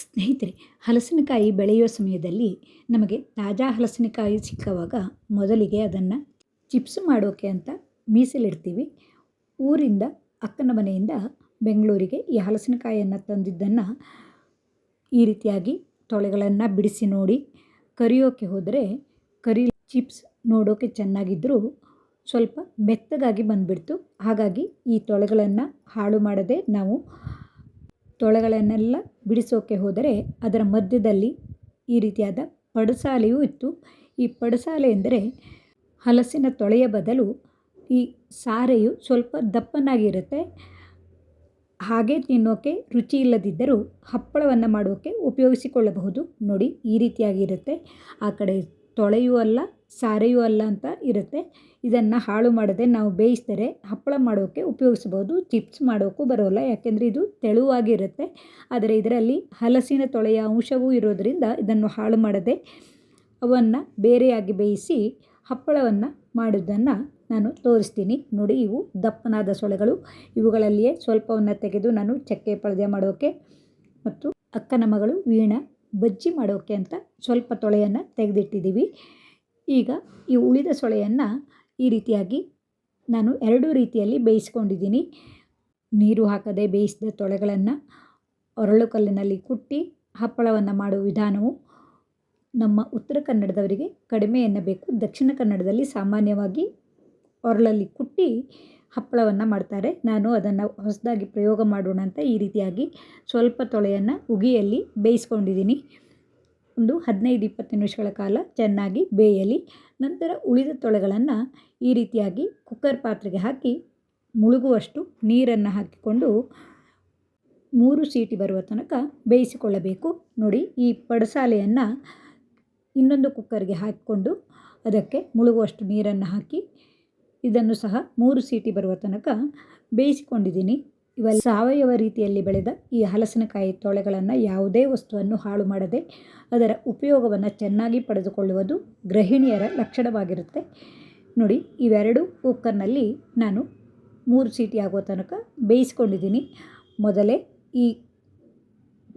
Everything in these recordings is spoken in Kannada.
ಸ್ನೇಹಿತರೆ, ಹಲಸಿನಕಾಯಿ ಬೆಳೆಯುವ ಸಮಯದಲ್ಲಿ ನಮಗೆ ತಾಜಾ ಹಲಸಿನಕಾಯಿ ಸಿಕ್ಕವಾಗ ಮೊದಲಿಗೆ ಅದನ್ನು ಚಿಪ್ಸ್ ಮಾಡೋಕ್ಕೆ ಅಂತ ಮೀಸಲಿಡ್ತೀವಿ. ಊರಿಂದ ಅಕ್ಕನ ಮನೆಯಿಂದ ಬೆಂಗಳೂರಿಗೆ ಈ ಹಲಸಿನಕಾಯಿಯನ್ನು ತಂದಿದ್ದನ್ನು ಈ ರೀತಿಯಾಗಿ ತೊಳೆಗಳನ್ನು ಬಿಡಿಸಿ ನೋಡಿ ಕರಿಯೋಕ್ಕೆ ಹೋದರೆ ಕರಿ ಚಿಪ್ಸ್ ನೋಡೋಕ್ಕೆ ಚೆನ್ನಾಗಿದ್ದರೂ ಸ್ವಲ್ಪ ಮೆತ್ತಗಾಗಿ ಬಂದುಬಿಡ್ತು. ಹಾಗಾಗಿ ಈ ತೊಳೆಗಳನ್ನು ಹಾಳು ಮಾಡದೆ ನಾವು ತೊಳೆಗಳನ್ನೆಲ್ಲ ಬಿಡಿಸೋಕ್ಕೆ ಹೋದರೆ ಅದರ ಮಧ್ಯದಲ್ಲಿ ಈ ರೀತಿಯಾದ ಪಡಸಾಲೆಯೂ ಇತ್ತು. ಈ ಪಡಸಾಲೆ ಎಂದರೆ ಹಲಸಿನ ತೊಳೆಯ ಬದಲು ಈ ಸಾರೆಯು ಸ್ವಲ್ಪ ದಪ್ಪನಾಗಿರುತ್ತೆ. ಹಾಗೆ ತಿನ್ನೋಕ್ಕೆ ರುಚಿ ಇಲ್ಲದಿದ್ದರೂ ಹಪ್ಪಳವನ್ನು ಮಾಡೋಕ್ಕೆ ಉಪಯೋಗಿಸಿಕೊಳ್ಳಬಹುದು. ನೋಡಿ, ಈ ರೀತಿಯಾಗಿರುತ್ತೆ. ಆ ಕಡೆ ತೊಳೆಯೂ ಅಲ್ಲ, ಸಾರೆಯೂ ಅಲ್ಲ ಅಂತ ಇರುತ್ತೆ. ಇದನ್ನು ಹಾಳು ಮಾಡದೆ ನಾವು ಬೇಯಿಸಿದರೆ ಹಪ್ಪಳ ಮಾಡೋಕ್ಕೆ ಉಪಯೋಗಿಸ್ಬೋದು, ಚಿಪ್ಸ್ ಮಾಡೋಕ್ಕೂ ಬರೋಲ್ಲ. ಯಾಕೆಂದರೆ ಇದು ತೆಳುವಾಗಿರುತ್ತೆ ಆದರೆ ಇದರಲ್ಲಿ ಹಲಸಿನ ತೊಳೆಯ ಅಂಶವೂ ಇರೋದರಿಂದ ಇದನ್ನು ಹಾಳು ಮಾಡದೆ ಅವನ್ನು ಬೇರೆಯಾಗಿ ಬೇಯಿಸಿ ಹಪ್ಪಳವನ್ನು ಮಾಡೋದನ್ನು ನಾನು ತೋರಿಸ್ತೀನಿ. ನೋಡಿ, ಇವು ದಪ್ಪನಾದ ಸೊಳೆಗಳು ಇವುಗಳಲ್ಲಿಯೇ ಸ್ವಲ್ಪವನ್ನು ತೆಗೆದು ನಾನು ಚಕ್ಕೆ ಪಳದೆ ಮಾಡೋಕ್ಕೆ ಮತ್ತು ಅಕ್ಕನ ಮಗಳು ವೀಣಾ ಬಜ್ಜಿ ಮಾಡೋಕ್ಕೆ ಅಂತ ಸ್ವಲ್ಪ ತೊಳೆಯನ್ನು ತೆಗೆದಿಟ್ಟಿದ್ದೀವಿ. ಈಗ ಈ ಉಳಿದ ಸೊಳೆಯನ್ನು ಈ ರೀತಿಯಾಗಿ ನಾನು ಎರಡು ರೀತಿಯಲ್ಲಿ ಬೇಯಿಸ್ಕೊಂಡಿದ್ದೀನಿ. ನೀರು ಹಾಕದೆ ಬೇಯಿಸಿದ ತೊಳೆಗಳನ್ನು ಒರಳು ಕಲ್ಲಿನಲ್ಲಿ ಕುಟ್ಟಿ ಹಪ್ಪಳವನ್ನು ಮಾಡುವ ವಿಧಾನವು ನಮ್ಮ ಉತ್ತರ ಕನ್ನಡದವರಿಗೆ ಕಡಿಮೆ ಎನ್ನಬೇಕು ದಕ್ಷಿಣ ಕನ್ನಡದಲ್ಲಿ ಸಾಮಾನ್ಯವಾಗಿ ಒರಳಲ್ಲಿ ಕುಟ್ಟಿ ಹಪ್ಪಳವನ್ನು ಮಾಡ್ತಾರೆ. ನಾನು ಅದನ್ನು ಹೊಸದಾಗಿ ಪ್ರಯೋಗ ಮಾಡೋಣ ಅಂತ ಈ ರೀತಿಯಾಗಿ ಸ್ವಲ್ಪ ತೊಳೆಯನ್ನು ಉಗಿಯಲ್ಲಿ ಬೇಯಿಸ್ಕೊಂಡಿದ್ದೀನಿ. ಒಂದು ಹದಿನೈದು ಇಪ್ಪತ್ತು ನಿಮಿಷಗಳ ಕಾಲ ಚೆನ್ನಾಗಿ ಬೇಯಲಿ. ನಂತರ ಉಳಿದ ತೊಳೆಗಳನ್ನು ಈ ರೀತಿಯಾಗಿ ಕುಕ್ಕರ್ ಪಾತ್ರೆಗೆ ಹಾಕಿ ಮುಳುಗುವಷ್ಟು ನೀರನ್ನು ಹಾಕಿಕೊಂಡು ಮೂರು ಸೀಟಿ ಬರುವ ತನಕ ಬೇಯಿಸಿಕೊಳ್ಳಬೇಕು. ನೋಡಿ, ಈ ಪಡಸಾಲೆಯನ್ನು ಇನ್ನೊಂದು ಕುಕ್ಕರ್ಗೆ ಹಾಕಿಕೊಂಡು ಅದಕ್ಕೆ ಮುಳುಗುವಷ್ಟು ನೀರನ್ನು ಹಾಕಿ ಇದನ್ನು ಸಹ ಮೂರು ಸೀಟಿ ಬರುವ ತನಕ ಬೇಯಿಸಿಕೊಂಡಿದ್ದೀನಿ. ಇವೆಲ್ಲ ಸಾವಯವ ರೀತಿಯಲ್ಲಿ ಬೆಳೆದ ಈ ಹಲಸಿನಕಾಯಿ ತೊಳೆಗಳನ್ನು ಯಾವುದೇ ವಸ್ತುವನ್ನು ಹಾಳು ಮಾಡದೆ ಅದರ ಉಪಯೋಗವನ್ನು ಚೆನ್ನಾಗಿ ಪಡೆದುಕೊಳ್ಳುವುದು ಗೃಹಿಣಿಯರ ಲಕ್ಷಣವಾಗಿರುತ್ತೆ. ನೋಡಿ, ಇವೆರಡು ಕುಕ್ಕರ್ನಲ್ಲಿ ನಾನು ಮೂರು ಸೀಟಿ ಆಗುವ ತನಕ ಬೇಯಿಸಿಕೊಂಡಿದ್ದೀನಿ. ಮೊದಲೇ ಈ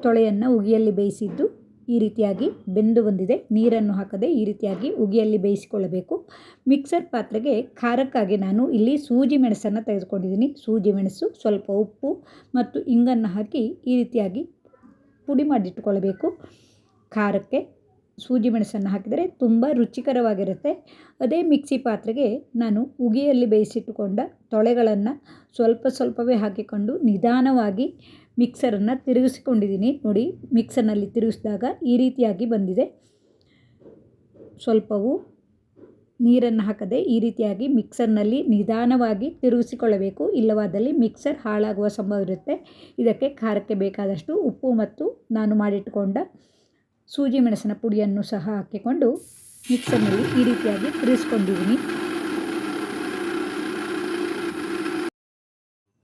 ತೊಳೆಯನ್ನು ಉಗಿಯಲ್ಲಿ ಬೇಯಿಸಿದ್ದು ಈ ರೀತಿಯಾಗಿ ಬೆಂದು ಬಂದಿದೆ. ನೀರನ್ನು ಹಾಕದೆ ಈ ರೀತಿಯಾಗಿ ಉಗಿಯಲ್ಲಿ ಬೇಯಿಸಿಕೊಳ್ಳಬೇಕು. ಮಿಕ್ಸರ್ ಪಾತ್ರೆಗೆ ಖಾರಕ್ಕಾಗಿ ನಾನು ಇಲ್ಲಿ ಸೂಜಿ ಮೆಣಸನ್ನು ತೆಗೆದುಕೊಂಡಿದ್ದೀನಿ. ಸೂಜಿ ಮೆಣಸು, ಸ್ವಲ್ಪ ಉಪ್ಪು ಮತ್ತು ಇಂಗನ್ನು ಹಾಕಿ ಈ ರೀತಿಯಾಗಿ ಪುಡಿ ಮಾಡಿಟ್ಟುಕೊಳ್ಳಬೇಕು ಖಾರಕ್ಕೆ ಸೂಜಿ ಮೆಣಸನ್ನು ಹಾಕಿದರೆ ತುಂಬ ರುಚಿಕರವಾಗಿರುತ್ತೆ. ಅದೇ ಮಿಕ್ಸಿ ಪಾತ್ರೆಗೆ ನಾನು ಉಗಿಯಲ್ಲಿ ಬೇಯಿಸಿಟ್ಟುಕೊಂಡ ತೊಳೆಗಳನ್ನು ಸ್ವಲ್ಪ ಸ್ವಲ್ಪವೇ ಹಾಕಿಕೊಂಡು ನಿಧಾನವಾಗಿ ಮಿಕ್ಸರನ್ನು ತಿರುಗಿಸಿಕೊಂಡಿದ್ದೀನಿ. ನೋಡಿ, ಮಿಕ್ಸರ್ನಲ್ಲಿ ತಿರುಗಿಸಿದಾಗ ಈ ರೀತಿಯಾಗಿ ಬಂದಿದೆ. ಸ್ವಲ್ಪವು ನೀರನ್ನು ಹಾಕದೆ ಈ ರೀತಿಯಾಗಿ ಮಿಕ್ಸರ್ನಲ್ಲಿ ನಿಧಾನವಾಗಿ ತಿರುಗಿಸಿಕೊಳ್ಳಬೇಕು. ಇಲ್ಲವಾದಲ್ಲಿ ಮಿಕ್ಸರ್ ಹಾಳಾಗುವ ಸಂಭವ ಇರುತ್ತೆ. ಇದಕ್ಕೆ ಖಾರಕ್ಕೆ ಬೇಕಾದಷ್ಟು ಉಪ್ಪು ಮತ್ತು ನಾನು ಮಾಡಿಟ್ಟುಕೊಂಡ ಸೂಜಿ ಮೆಣಸಿನ ಪುಡಿಯನ್ನು ಸಹ ಹಾಕಿಕೊಂಡು ಮಿಕ್ಸರ್ನಲ್ಲಿ ಈ ರೀತಿಯಾಗಿ ತಿರುಗಿಸ್ಕೊಂಡಿದ್ದೀನಿ.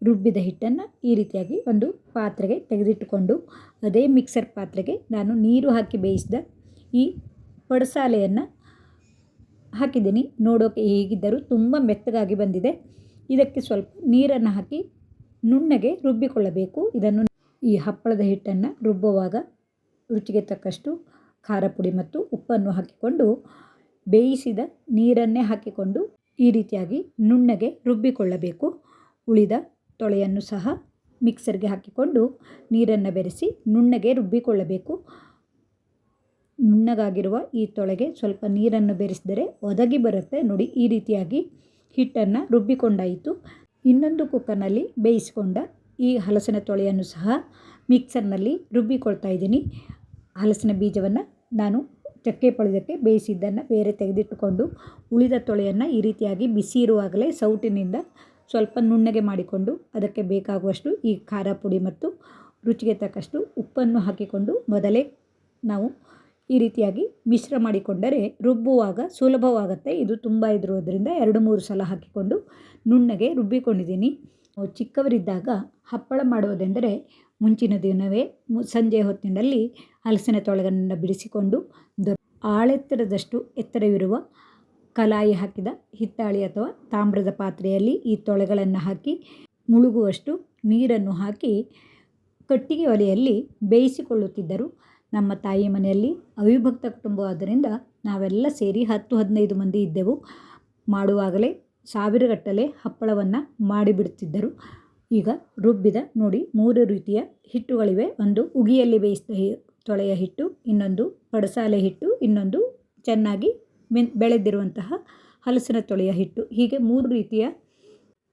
ರುಬ್ಬಿದ ಹಿಟ್ಟನ್ನು ಈ ರೀತಿಯಾಗಿ ಒಂದು ಪಾತ್ರೆಗೆ ತೆಗೆದಿಟ್ಟುಕೊಂಡು ಅದೇ ಮಿಕ್ಸರ್ ಪಾತ್ರೆಗೆ ನಾನು ನೀರು ಹಾಕಿ ಬೇಯಿಸಿದ ಈ ಪಡಸಾಲೆಯನ್ನು ಹಾಕಿದ್ದೀನಿ. ನೋಡೋಕೆ ಹೇಗಿದ್ದರೂ ತುಂಬ ಮೆತ್ತಗಾಗಿ ಬಂದಿದೆ. ಇದಕ್ಕೆ ಸ್ವಲ್ಪ ನೀರನ್ನು ಹಾಕಿ ನುಣ್ಣಗೆ ರುಬ್ಬಿಕೊಳ್ಳಬೇಕು. ಇದನ್ನು ಈ ಹಪ್ಪಳದ ಹಿಟ್ಟನ್ನು ರುಬ್ಬುವಾಗ ರುಚಿಗೆ ತಕ್ಕಷ್ಟು ಖಾರ ಪುಡಿ ಮತ್ತು ಉಪ್ಪನ್ನು ಹಾಕಿಕೊಂಡು ಬೇಯಿಸಿದ ನೀರನ್ನೇ ಹಾಕಿಕೊಂಡು ಈ ರೀತಿಯಾಗಿ ನುಣ್ಣಗೆ ರುಬ್ಬಿಕೊಳ್ಳಬೇಕು. ಉಳಿದ ತೊಳೆಯನ್ನು ಸಹ ಮಿಕ್ಸರ್ಗೆ ಹಾಕಿಕೊಂಡು ನೀರನ್ನು ಬೆರೆಸಿ ನುಣ್ಣಗೆ ರುಬ್ಬಿಕೊಳ್ಳಬೇಕು. ನುಣ್ಣಗಾಗಿರುವ ಈ ತೊಳೆಗೆ ಸ್ವಲ್ಪ ನೀರನ್ನು ಬೆರೆಸಿದರೆ ಒದಗಿ ಬರುತ್ತೆ. ನೋಡಿ, ಈ ರೀತಿಯಾಗಿ ಹಿಟ್ಟನ್ನು ರುಬ್ಬಿಕೊಂಡಾಯಿತು. ಇನ್ನೊಂದು ಕುಕ್ಕರ್ನಲ್ಲಿ ಬೇಯಿಸಿಕೊಂಡ ಈ ಹಲಸಿನ ತೊಳೆಯನ್ನು ಸಹ ಮಿಕ್ಸರ್ನಲ್ಲಿ ರುಬ್ಬಿಕೊಳ್ತಾ ಇದ್ದೀನಿ. ಹಲಸಿನ ಬೀಜವನ್ನು ನಾನು ಚಕ್ಕೆ ಪಳೆದಕ್ಕೆ ಬೇಯಿಸಿದ್ದನ್ನು ಬೇರೆ ತೆಗೆದಿಟ್ಟುಕೊಂಡು ಉಳಿದ ತೊಳೆಯನ್ನು ಈ ರೀತಿಯಾಗಿ ಬಿಸಿ ಇರುವಾಗಲೇ ಸೌಟಿನಿಂದ ಸ್ವಲ್ಪ ನುಣ್ಣಗೆ ಮಾಡಿಕೊಂಡು ಅದಕ್ಕೆ ಬೇಕಾಗುವಷ್ಟು ಈ ಖಾರ ಪುಡಿ ಮತ್ತು ರುಚಿಗೆ ತಕ್ಕಷ್ಟು ಉಪ್ಪನ್ನು ಹಾಕಿಕೊಂಡು ಮೊದಲೇ ನಾವು ಈ ರೀತಿಯಾಗಿ ಮಿಶ್ರ ಮಾಡಿಕೊಂಡರೆ ರುಬ್ಬುವಾಗ ಸುಲಭವಾಗುತ್ತೆ. ಇದು ತುಂಬ ಇದ್ರೋದ್ರಿಂದ ಎರಡು ಮೂರು ಸಲ ಹಾಕಿಕೊಂಡು ನುಣ್ಣಗೆ ರುಬ್ಬಿಕೊಂಡಿದ್ದೀನಿ. ಚಿಕ್ಕವರಿದ್ದಾಗ ಹಪ್ಪಳ ಮಾಡುವುದೆಂದರೆ ಮುಂಚಿನ ದಿನವೇ ಸಂಜೆ ಹೊತ್ತಿನಲ್ಲಿ ಹಲಸಿನ ತೊಳೆಗನ್ನು ಬಿಡಿಸಿಕೊಂಡು ಆಳೆತ್ತರದಷ್ಟು ಎತ್ತರವಿರುವ ಕಲಾಯಿ ಹಾಕಿದ ಹಿತ್ತಾಳಿ ಅಥವಾ ತಾಮ್ರದ ಪಾತ್ರೆಯಲ್ಲಿ ಈ ತೊಳೆಗಳನ್ನು ಹಾಕಿ ಮುಳುಗುವಷ್ಟು ನೀರನ್ನು ಹಾಕಿ ಕಟ್ಟಿಗೆ ಒಲೆಯಲ್ಲಿ ಬೇಯಿಸಿಕೊಳ್ಳುತ್ತಿದ್ದರು. ನಮ್ಮ ತಾಯಿ ಮನೆಯಲ್ಲಿ ಅವಿಭಕ್ತ ಕುಟುಂಬವಾದ್ದರಿಂದ ನಾವೆಲ್ಲ ಸೇರಿ ಹತ್ತು ಹದಿನೈದು ಮಂದಿ ಇದ್ದೆವು. ಮಾಡುವಾಗಲೇ ಸಾವಿರಗಟ್ಟಲೆ ಹಪ್ಪಳವನ್ನು ಮಾಡಿಬಿಡುತ್ತಿದ್ದರು. ಈಗ ರುಬ್ಬಿದ ನೋಡಿ ಮೂರು ರೀತಿಯ ಹಿಟ್ಟುಗಳಿವೆ. ಒಂದು ಉಗಿಯಲ್ಲಿ ಬೇಯಿಸಿದ ತೊಳೆಯ ಹಿಟ್ಟು, ಇನ್ನೊಂದು ಪಡಸಾಲೆ ಹಿಟ್ಟು, ಇನ್ನೊಂದು ಚೆನ್ನಾಗಿ ಮೆನ್ ಬೆಳೆದಿರುವಂತಹ ಹಲಸಿನ ತೊಳೆಯ ಹಿಟ್ಟು. ಹೀಗೆ ಮೂರು ರೀತಿಯ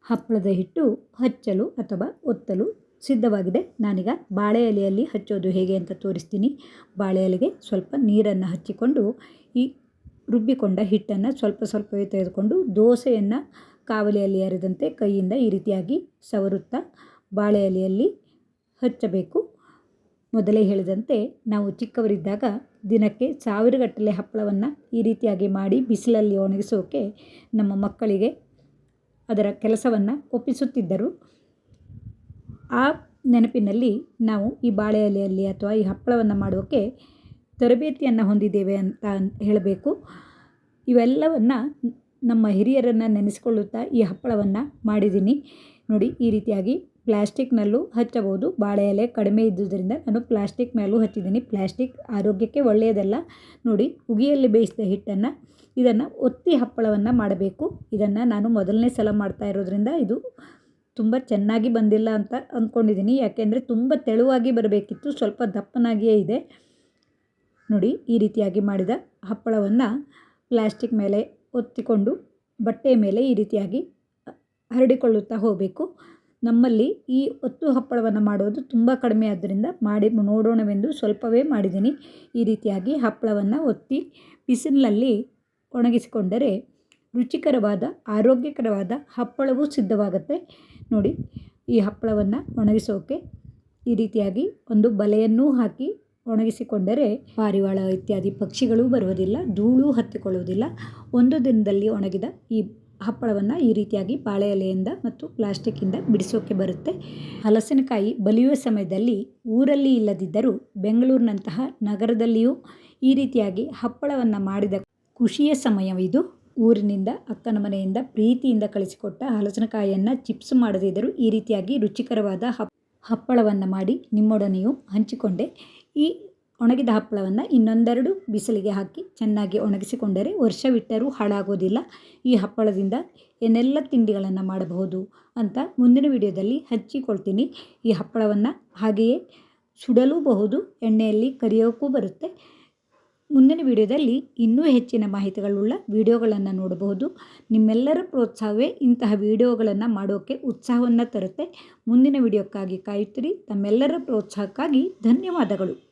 ಹಪ್ಪಳದ ಹಿಟ್ಟು ಹಚ್ಚಲು ಅಥವಾ ಒತ್ತಲು ಸಿದ್ಧವಾಗಿದೆ. ನಾನೀಗ ಬಾಳೆ ಎಲೆಯಲ್ಲಿ ಹಚ್ಚೋದು ಹೇಗೆ ಅಂತ ತೋರಿಸ್ತೀನಿ. ಬಾಳೆ ಎಲೆಗೆ ಸ್ವಲ್ಪ ನೀರನ್ನು ಹಚ್ಚಿಕೊಂಡು ಈ ರುಬ್ಬಿಕೊಂಡ ಹಿಟ್ಟನ್ನು ಸ್ವಲ್ಪ ಸ್ವಲ್ಪವೇ ತೆಗೆದುಕೊಂಡು ದೋಸೆಯನ್ನು ಕಾವಲಿಯಲ್ಲಿ ಅರಿದಂತೆ ಕೈಯಿಂದ ಈ ರೀತಿಯಾಗಿ ಸವರುತ್ತಾ ಬಾಳೆ ಎಲೆಯಲ್ಲಿ ಹಚ್ಚಬೇಕು. ಮೊದಲೇ ಹೇಳಿದಂತೆ ನಾವು ಚಿಕ್ಕವರಿದ್ದಾಗ ದಿನಕ್ಕೆ ಸಾವಿರಗಟ್ಟಲೆ ಹಪ್ಪಳವನ್ನು ಈ ರೀತಿಯಾಗಿ ಮಾಡಿ ಬಿಸಿಲಲ್ಲಿ ಒಣಗಿಸೋಕೆ ನಮ್ಮ ಮಕ್ಕಳಿಗೆ ಅದರ ಕೆಲಸವನ್ನು ಒಪ್ಪಿಸುತ್ತಿದ್ದರು. ಆ ನೆನಪಿನಲ್ಲಿ ನಾವು ಈ ಬಾಳೆ ಎಲೆಯಲ್ಲಿ ಅಥವಾ ಈ ಹಪ್ಪಳವನ್ನು ಮಾಡೋಕ್ಕೆ ತರಬೇತಿಯನ್ನು ಹೊಂದಿದ್ದೇವೆ ಅಂತ ಹೇಳಬೇಕು. ಇವೆಲ್ಲವನ್ನು ನಮ್ಮ ಹಿರಿಯರನ್ನು ನೆನೆಸಿಕೊಳ್ಳುತ್ತಾ ಈ ಹಪ್ಪಳವನ್ನು ಮಾಡಿದ್ದೀನಿ. ನೋಡಿ ಈ ರೀತಿಯಾಗಿ ಪ್ಲ್ಯಾಸ್ಟಿಕ್ನಲ್ಲೂ ಹಚ್ಚಬಹುದು. ಬಾಳೆ ಎಲೆ ಕಡಿಮೆ ಇದ್ದುದರಿಂದ ನಾನು ಪ್ಲ್ಯಾಸ್ಟಿಕ್ ಮೇಲೂ ಹಚ್ಚಿದ್ದೀನಿ. ಪ್ಲ್ಯಾಸ್ಟಿಕ್ ಆರೋಗ್ಯಕ್ಕೆ ಒಳ್ಳೆಯದಲ್ಲ. ನೋಡಿ, ಉಗಿಯಲ್ಲಿ ಬೇಯಿಸಿದ ಹಿಟ್ಟನ್ನು, ಇದನ್ನು ಒತ್ತಿ ಹಪ್ಪಳವನ್ನು ಮಾಡಬೇಕು. ಇದನ್ನು ನಾನು ಮೊದಲನೇ ಸಲ ಮಾಡ್ತಾ ಇರೋದ್ರಿಂದ ಇದು ತುಂಬ ಚೆನ್ನಾಗಿ ಬಂದಿಲ್ಲ ಅಂತ ಅಂದ್ಕೊಂಡಿದ್ದೀನಿ ಯಾಕೆಂದರೆ ತುಂಬ ತೆಳುವಾಗಿ ಬರಬೇಕಿತ್ತು. ಸ್ವಲ್ಪ ದಪ್ಪನಾಗಿಯೇ ಇದೆ. ನೋಡಿ, ಈ ರೀತಿಯಾಗಿ ಮಾಡಿದ ಹಪ್ಪಳವನ್ನು ಪ್ಲ್ಯಾಸ್ಟಿಕ್ ಮೇಲೆ ಒತ್ತಿಕೊಂಡು ಬಟ್ಟೆ ಮೇಲೆ ಈ ರೀತಿಯಾಗಿ ಹರಡಿಕೊಳ್ಳುತ್ತಾ ಹೋಗಬೇಕು. ನಮ್ಮಲ್ಲಿ ಈ ಒತ್ತು ಹಪ್ಪಳವನ್ನು ಮಾಡೋದು ತುಂಬ ಕಡಿಮೆ ಆದ್ದರಿಂದ ಮಾಡಿ ನೋಡೋಣವೆಂದು ಸ್ವಲ್ಪವೇ ಮಾಡಿದ್ದೀನಿ. ಈ ರೀತಿಯಾಗಿ ಹಪ್ಪಳವನ್ನು ಒತ್ತಿ ಬಿಸಿಲಿನಲ್ಲಿ ಒಣಗಿಸಿಕೊಂಡರೆ ರುಚಿಕರವಾದ, ಆರೋಗ್ಯಕರವಾದ ಹಪ್ಪಳವು ಸಿದ್ಧವಾಗುತ್ತೆ. ನೋಡಿ, ಈ ಹಪ್ಪಳವನ್ನು ಒಣಗಿಸೋಕೆ ಈ ರೀತಿಯಾಗಿ ಒಂದು ಬಲೆಯನ್ನೂ ಹಾಕಿ ಒಣಗಿಸಿಕೊಂಡರೆ ಪಾರಿವಾಳ ಇತ್ಯಾದಿ ಪಕ್ಷಿಗಳು ಬರುವುದಿಲ್ಲ, ಧೂಳು ಹತ್ತಿಕೊಳ್ಳುವುದಿಲ್ಲ. ಒಂದು ದಿನದಲ್ಲಿ ಒಣಗಿದ ಈ ಹಪ್ಪಳವನ್ನು ಈ ರೀತಿಯಾಗಿ ಬಾಳೆ ಎಲೆಯಿಂದ ಮತ್ತು ಪ್ಲಾಸ್ಟಿಕ್ಕಿಂದ ಬಿಡಿಸೋಕೆ ಬರುತ್ತೆ. ಹಲಸಿನಕಾಯಿ ಬಲಿಯುವ ಸಮಯದಲ್ಲಿ ಊರಲ್ಲಿ ಇಲ್ಲದಿದ್ದರೂ ಬೆಂಗಳೂರಿನಂತಹ ನಗರದಲ್ಲಿಯೂ ಈ ರೀತಿಯಾಗಿ ಹಪ್ಪಳವನ್ನು ಮಾಡಿದ ಖುಷಿಯ ಸಮಯವಿದು. ಊರಿನಿಂದ ಅಕ್ಕನ ಮನೆಯಿಂದ ಪ್ರೀತಿಯಿಂದ ಕಳಿಸಿಕೊಟ್ಟ ಹಲಸಿನಕಾಯಿಯನ್ನು ಚಿಪ್ಸ್ ಮಾಡದಿದ್ದರೂ ಈ ರೀತಿಯಾಗಿ ರುಚಿಕರವಾದ ಹಪ್, ಹಪ್ಪಳವನ್ನು ಮಾಡಿ ನಿಮ್ಮೊಡನೆಯೂ ಹಂಚಿಕೊಂಡೆ. ಈ ಒಣಗಿದ ಹಪ್ಪಳವನ್ನು ಇನ್ನೊಂದೆರಡು ಬಿಸಿಲಿಗೆ ಹಾಕಿ ಚೆನ್ನಾಗಿ ಒಣಗಿಸಿಕೊಂಡರೆ ವರ್ಷವಿಟ್ಟರೂ ಹಾಳಾಗೋದಿಲ್ಲ. ಈ ಹಪ್ಪಳದಿಂದ ಏನೆಲ್ಲ ತಿಂಡಿಗಳನ್ನು ಮಾಡಬಹುದು ಅಂತ ಮುಂದಿನ ವಿಡಿಯೋದಲ್ಲಿ ಹಚ್ಚಿಕೊಳ್ತೀನಿ. ಈ ಹಪ್ಪಳವನ್ನು ಹಾಗೆಯೇ ಸುಡಲೂಬಹುದು, ಎಣ್ಣೆಯಲ್ಲಿ ಕರಿಯೋಕ್ಕೂ ಬರುತ್ತೆ. ಮುಂದಿನ ವಿಡಿಯೋದಲ್ಲಿ ಇನ್ನೂ ಹೆಚ್ಚಿನ ಮಾಹಿತಿಗಳುಳ್ಳ ವಿಡಿಯೋಗಳನ್ನು ನೋಡಬಹುದು. ನಿಮ್ಮೆಲ್ಲರ ಪ್ರೋತ್ಸಾಹವೇ ಇಂತಹ ವಿಡಿಯೋಗಳನ್ನು ಮಾಡೋಕ್ಕೆ ಉತ್ಸಾಹವನ್ನು ತರುತ್ತೆ. ಮುಂದಿನ ವಿಡಿಯೋಕ್ಕಾಗಿ ಕಾಯುತ್ತೀರಿ. ತಮ್ಮೆಲ್ಲರ ಪ್ರೋತ್ಸಾಹಕ್ಕಾಗಿ ಧನ್ಯವಾದಗಳು.